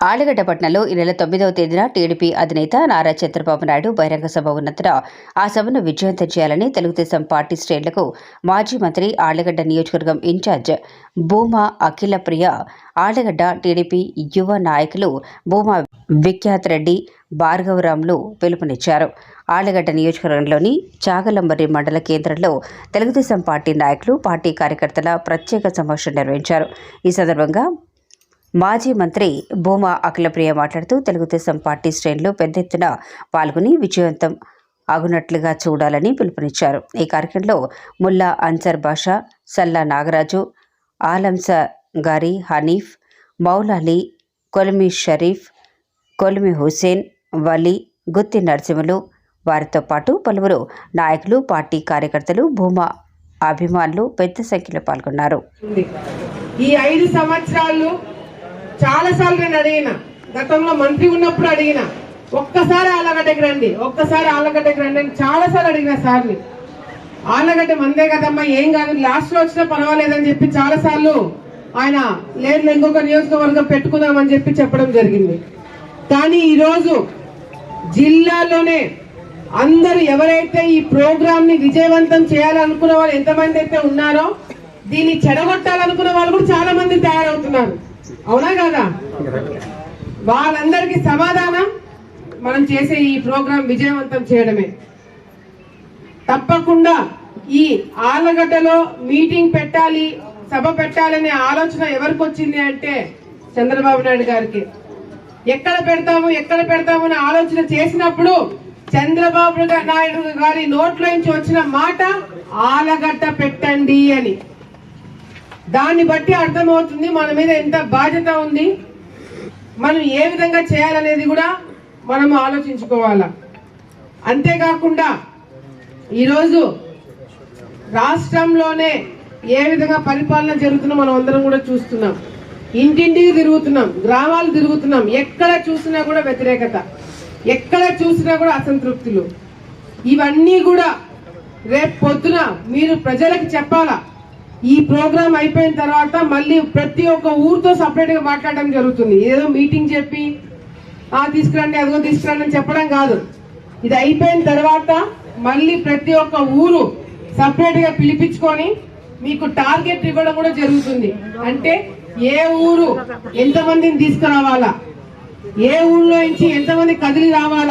ఆలగడ్డ పట్టణంలో ఈ నెల తొమ్మిదవ తేదీన టీడీపీ అధినేత నారా చంద్రబాబు నాయుడు బహిరంగ సభ ఉన్నందున ఆ సభను విజయవంతం చేయాలని తెలుగుదేశం పార్టీ శ్రేణులకు మాజీ మంత్రి ఆళ్ళగడ్డ నియోజకవర్గం ఇన్ఛార్జ్ భూమా అఖిల ప్రియ ఆళ్ళగడ్డ టీడీపీ యువ నాయకులు భూమా విఖ్యాత్ రెడ్డి భార్గవరాములు పిలుపునిచ్చారు. ఆళ్ళగడ్డ నియోజకవర్గంలోని చాగలంబరి మండల కేంద్రంలో తెలుగుదేశం పార్టీ నాయకులు పార్టీ కార్యకర్తల ప్రత్యేక సమావేశం నిర్వహించారు. ఈ సందర్భంగా మాజీ మంత్రి భూమా అఖిలప్రియ మాట్లాడుతూ తెలుగుదేశం పార్టీ శ్రేణులు పెద్ద ఎత్తున పాల్గొని విజయవంతం అగునట్లుగా చూడాలని పిలుపునిచ్చారు. ఈ కార్యక్రమంలో ముల్లా అన్సర్ బాషా సల్లా నాగరాజు ఆలంస గారి హనీఫ్ మౌలాలి కొలిమి షరీఫ్ కొలిమి హుసేన్ వలి గుత్తి నరసింహులు వారితో పాటు పలువురు నాయకులు పార్టీ కార్యకర్తలు భూమా అభిమానులు పెద్ద సంఖ్యలో పాల్గొన్నారు. ఈ ఐదు సంవత్సరాలు చాలాసార్లు నేను అడిగిన. గతంలో మంత్రి ఉన్నప్పుడు అడిగిన. ఒక్కసారి ఆలగడ్డకి రండి. ఒక్కసారి ఆలగడ్డకి రండి అని చాలా సార్లు అడిగిన సార్ని ఆలగడ్డ మందే కదమ్మా ఏం కాదు లాస్ట్లో వచ్చినా పర్వాలేదని చెప్పి చాలాసార్లు ఆయన లేదు ఇంకొక నియోజకవర్గం పెట్టుకుందామని చెప్పి చెప్పడం జరిగింది. కానీ ఈరోజు జిల్లాలోనే అందరూ ఎవరైతే ఈ ప్రోగ్రామ్ని విజయవంతం చేయాలనుకున్న వాళ్ళు ఎంతమంది అయితే ఉన్నారో దీన్ని చెడగొట్టాలనుకున్న వాళ్ళు కూడా చాలా మంది తయారవుతున్నారు. అవునా కదా? వాళ్ళందరికీ సమాధానం మనం చేసే ఈ ప్రోగ్రాం విజయవంతం చేయడమే. తప్పకుండా ఈ ఆలగడ్డలో మీటింగ్ పెట్టాలి సభ పెట్టాలనే ఆలోచన ఎవరికి వచ్చింది అంటే చంద్రబాబు నాయుడు గారికి. ఎక్కడ పెడతాము ఎక్కడ పెడతాము అని ఆలోచన చేసినప్పుడు చంద్రబాబు నాయుడు గారి నోట్లోంచి వచ్చిన మాట ఆలగడ్డ పెట్టండి అని. దాన్ని బట్టి అర్థమవుతుంది మన మీద ఎంత బాధ్యత ఉంది. మనం ఏ విధంగా చేయాలనేది కూడా మనం ఆలోచించుకోవాలా. అంతేకాకుండా ఈరోజు రాష్ట్రంలోనే ఏ విధంగా పరిపాలన జరుగుతుందో మనం అందరం కూడా చూస్తున్నాం. ఇంటింటికి తిరుగుతున్నాం గ్రామాలు తిరుగుతున్నాం. ఎక్కడ చూసినా కూడా వ్యతిరేకత. ఎక్కడ చూసినా కూడా అసంతృప్తులు. ఇవన్నీ కూడా రేపు పొద్దున మీరు ప్రజలకు చెప్పాలా? ఈ ప్రోగ్రాం అయిపోయిన తర్వాత మళ్ళీ ప్రతి ఒక్క ఊరితో సపరేట్గా మాట్లాడడం జరుగుతుంది. ఏదో మీటింగ్ చెప్పి ఆ తీసుకురండి అదిగో తీసుకురండి అని చెప్పడం కాదు. ఇది అయిపోయిన తర్వాత మళ్ళీ ప్రతి ఒక్క ఊరు సపరేట్గా పిలిపించుకొని మీకు టార్గెట్ ఇవ్వడం కూడా జరుగుతుంది. అంటే ఏ ఊరు ఎంతమందిని తీసుకురావాలా? ఏ ఊళ్ళో నుంచి ఎంతమంది కదిలి రావాలా?